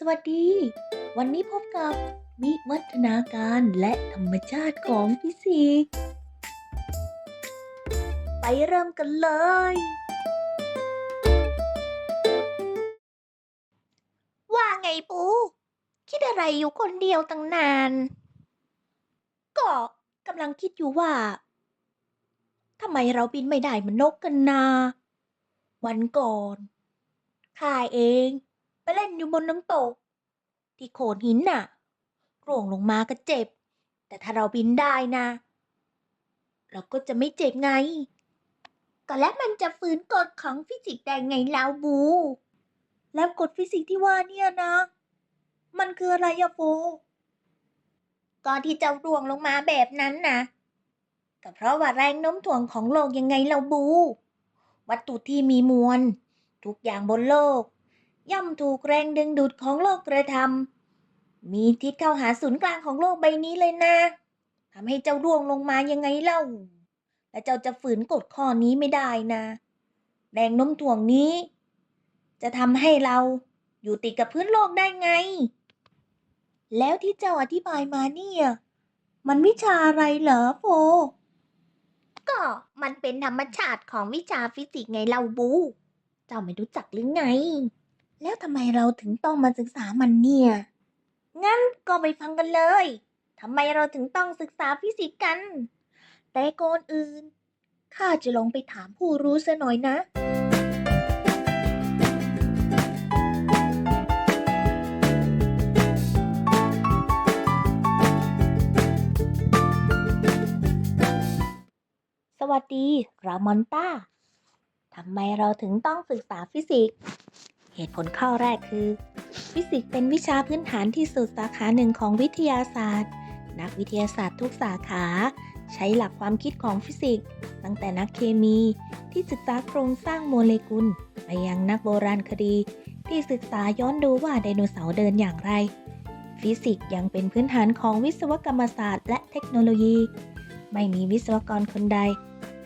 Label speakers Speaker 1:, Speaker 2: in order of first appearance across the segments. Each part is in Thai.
Speaker 1: สวัสดี วันนี้พบกับวิวัฒนาการและธรรมชาติของฟิสิกส์ ไปเริ่มกันเลย ว่าไงปู คิดอะไรอยู่คนเดียวตั้งนาน ก็กำลังคิดอยู่ว่าทำไมเราบินไม่ได้มันนกกันนา วันก่อนข้าเอง ไปเล่นอยู่บนน้ำตก ที่โขดหินน่ะร่วงลงมาก็เจ็บ แต่ถ้าเราบินได้นะ เราก็จะไม่เจ็บไง ก็แล้วมันจะฝืนกฎของฟิสิกส์ได้ไงแลาวบู แล้วกฎฟิสิกส์ที่ว่าเนี่ยนะ มันคืออะไรอะโฟก่อนที่จะร่วงลงมาแบบนั้นนะก็เพราะว่าแรงโน้มถ่วงของโลกยังไงเราบู วัตถุที่มีมวลทุกอย่างบนโลก ย่อมถูกแรงดึงดูดของโลกกระทำมีทิศเข้าหาศูนย์กลางของโลกใบนี้เลยนะทำให้เจ้าร่วงลงมายังไงเล่า และเจ้าจะฝืนกฎข้อนี้ไม่ได้นะ แรงโน้มถ่วงนี้ จะทำให้เราอยู่ติดกับพื้นโลกได้ไง แล้วที่เจ้าอธิบายมาเนี่ย มันวิชาอะไรเหรอโฟ ก็มันเป็นธรรมชาติของวิชาฟิสิกส์ไงเราบู เจ้าไม่รู้จักหรือไง แล้วทำไมเราถึงต้องมาศึกษามันเนี่ย งั้นก็ไปฟังกันเลย ทำไมเราถึงต้องศึกษาฟิสิกส์กัน แต่ก่อนอื่น ข้าจะลองไปถามผู้รู้ซะหน่อยนะ สวัสดี รามอนต้า ทำไมเราถึงต้องศึกษาฟิสิกส์ เหตุผลข้อแรกคือ ฟิสิกส์เป็นวิชาพื้นฐานที่สุดสาขาหนึ่งของวิทยาศาสตร์ นักวิทยาศาสตร์ทุกสาขา ใช้หลักความคิดของฟิสิกส์ตั้งแต่นักเคมีที่ศึกษาโครงสร้างโมเลกุลไปยังนักโบราณคดีที่ศึกษาย้อนดูว่าไดโนเสาร์เดินอย่างไร ฟิสิกส์ยังเป็นพื้นฐานของวิศวกรรมศาสตร์ และเทคโนโลยี ไม่มีวิศวกรคนใด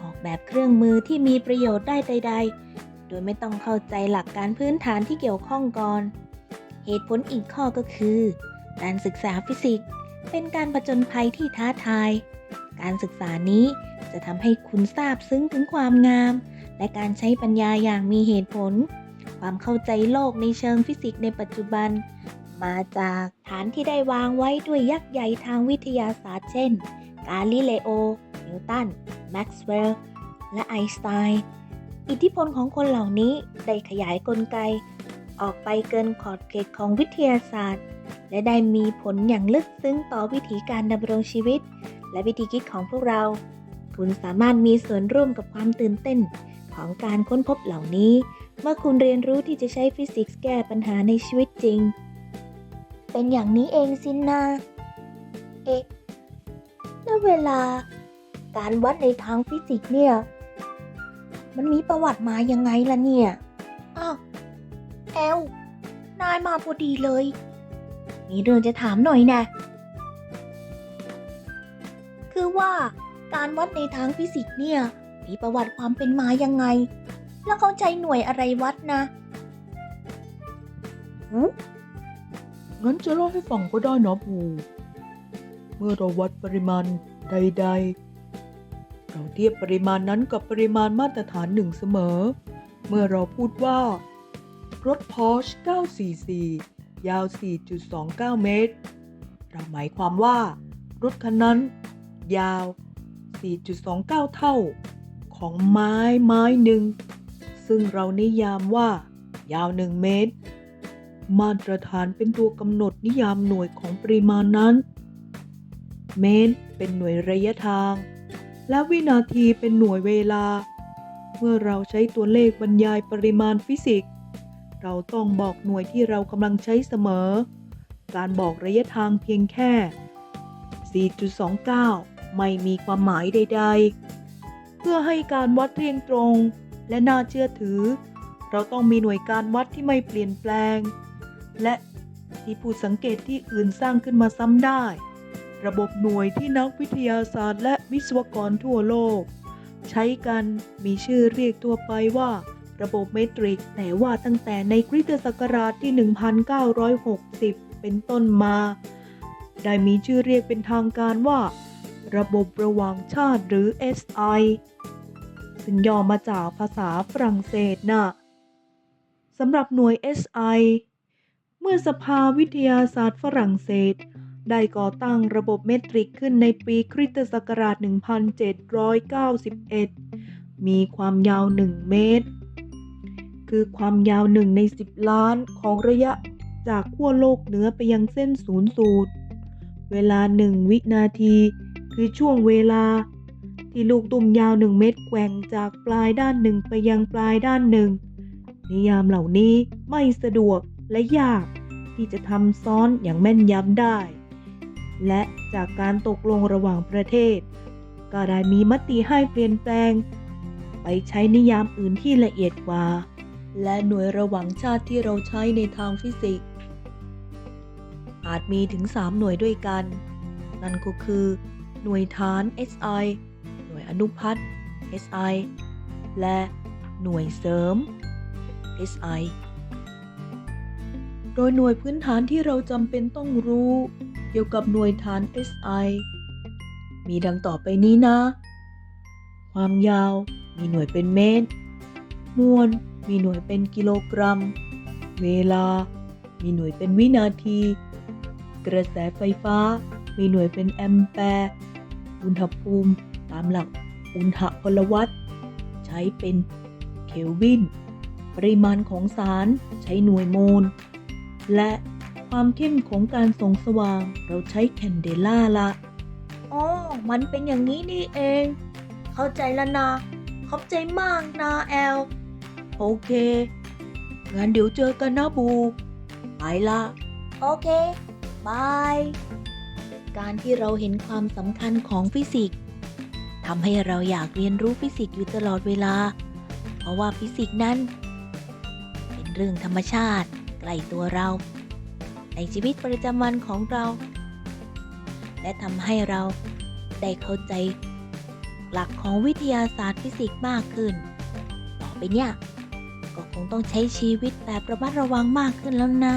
Speaker 1: ออกแบบเครื่องมือที่มีประโยชน์ได้ใด ๆ โดยไม่ต้องเข้าใจหลักการพื้นฐานที่เกี่ยวข้องก่อน เหตุผลอีกข้อก็คือ การศึกษาฟิสิกส์ เป็นการผจญภัยที่ท้าทาย การศึกษานี้จะทำให้คุณทราบซึ้งถึงความงาม และการใช้ปัญญาอย่างมีเหตุผล ความเข้าใจโลกในเชิงฟิสิกส์ในปัจจุบัน มาจากฐานที่ได้วางไว้ด้วยยักษ์ใหญ่ทางวิทยาศาสตร์ เช่น กาลิเลโอ นิวตัน แม็กซ์เวลล์ และไอน์สไตน์ อิทธิพลของคนเหล่านี้ได้ขยายกลไก ออกไปเกินขอบเขตของวิทยาศาสตร์ และได้มีผลอย่างลึกซึ้งต่อวิถีการดำรงชีวิต และวิธีคิดของพวกเรา คุณสามารถมีส่วนร่วมกับความตื่นเต้นของการค้นพบเหล่านี้ เมื่อคุณเรียนรู้ที่จะใช้ฟิสิกส์แก้ปัญหาในชีวิตจริง เป็นอย่างนี้เองสินนา เอ๊ะแล้วเวลา การวัดในทางฟิสิกส์เนี่ย มันมีประวัติมายังไงล่ะเนี่ย อ้าว แอล นายมาพอดีเลย มีเรื่องจะถามหน่อยนะ คือว่าการวัดในทางฟิสิกส์เนี่ย มีประวัติความเป็นมายังไง แล้วเขาใช้หน่วยอะไรวัดนะ
Speaker 2: หูงั้นจะเล่าให้ฟังก็ได้นะบู เมื่อเราวัดปริมาณใด ๆ เราเทียบปริมาณนั้นกับปริมาณมาตรฐานหนึ่งเสมอ เมื่อเราพูดว่า รถ Porsche 944 ยาว 4.29 เมตร เราหมายความว่า รถคันนั้น ยาว 4.29 เท่า ของไม้ไม้หนึ่ง ซึ่งเรานิยามว่า ยาว 1 เมตร มาตรฐานเป็นตัวกำหนดนิยามหน่วยของปริมาณนั้น เมตรเป็นหน่วยระยะทาง และวินาทีเป็นหน่วยเวลา เมื่อเราใช้ตัวเลขบรรยายปริมาณฟิสิกส์ เราต้องบอกหน่วยที่เรากำลังใช้เสมอ การบอกระยะทางเพียงแค่ 4.29 ไม่มีความหมายใด ๆ เพื่อให้การวัดเรียงตรงและน่าเชื่อถือ เราต้องมีหน่วยการวัดที่ไม่เปลี่ยนแปลง และที่ผู้สังเกตที่อื่นสร้างขึ้นมาซ้ำได้ ระบบหน่วยที่นักวิทยาศาสตร์และวิศวกรทั่วโลก ใช้กันมีชื่อเรียกทั่วไปว่า ระบบเมตริก แต่ว่าตั้งแต่ในคริสตศักราชที่ 1960 เป็นต้นมา ได้มีชื่อเรียกเป็นทางการว่า ระบบระหว่างชาติหรือ SI ซึ่งย่อมาจากภาษาฝรั่งเศสนะสำหรับหน่วย SI เมื่อสภาวิทยาศาสตร์ฝรั่งเศส ได้ก่อตั้งระบบเมตริกขึ้นในปีคริสตศักราช 1791 มีความยาว 1 เมตร คือความยาว1ใน 10 ล้านของระยะจากขั้วโลกเหนือไปยังเส้นศูนย์สูตร เวลา 1 วินาที คือช่วงเวลา ที่ลูกตุ่มยาว 1 เมตรแกว่งจากปลายด้านหนึ่งไปยังปลายด้านหนึ่ง นิยามเหล่านี้ไม่สะดวกและยากที่จะทำซ้อนอย่างแม่นยำได้ และจากการตกลงระหว่างประเทศ ก็ได้มีมติให้เปลี่ยนแปลง ไปใช้นิยามอื่นที่ละเอียดกว่า และหน่วยระหว่างชาติที่เราใช้ในทางฟิสิกส์ อาจมีถึง 3 หน่วยด้วยกัน นั่นก็คือ หน่วยฐาน SI หน่วยอนุพัฒน์ SI และหน่วยเสริม SI โดยหน่วยพื้นฐานที่เราจำเป็นต้องรู้ เกี่ยวกับหน่วยฐาน SI มีดังต่อไปนี้นะ ความยาวมีหน่วยเป็นเมตร มวลมีหน่วยเป็นกิโลกรัม เวลา มีหน่วยเป็นวินาที กระแสไฟฟ้า มีหน่วยเป็นแอมแปร์ อุณหภูมิตามหลักอุณหพลวัตใช้เป็นเคลวิน ปริมาณของสารใช้หน่วยโมล และ ความเข้มของการส่องสว่าง เราใช้แคนเดล่าละ
Speaker 1: อ๋อ มันเป็นอย่างนี้นี่เอง เข้าใจแล้วนะ ขอบใจมากนะแอล
Speaker 2: โอเค งั้นเดี๋ยวเจอกันนะบู ไปละ
Speaker 1: โอเค บาย การที่เราเห็นความสำคัญของฟิสิกส์ทำให้เราอยากเรียนรู้ฟิสิกส์อยู่ตลอดเวลา เพราะว่าฟิสิกส์นั้น เป็นเรื่องธรรมชาติใกล้ตัวเรา ในชีวิตประจำวันของเรา และทำให้เราได้เข้าใจ หลักของวิทยาศาสตร์ฟิสิกส์มากขึ้น ต่อไปเนี่ย ก็คงต้องใช้ชีวิตแบบระมัดระวังมากขึ้นแล้วนะ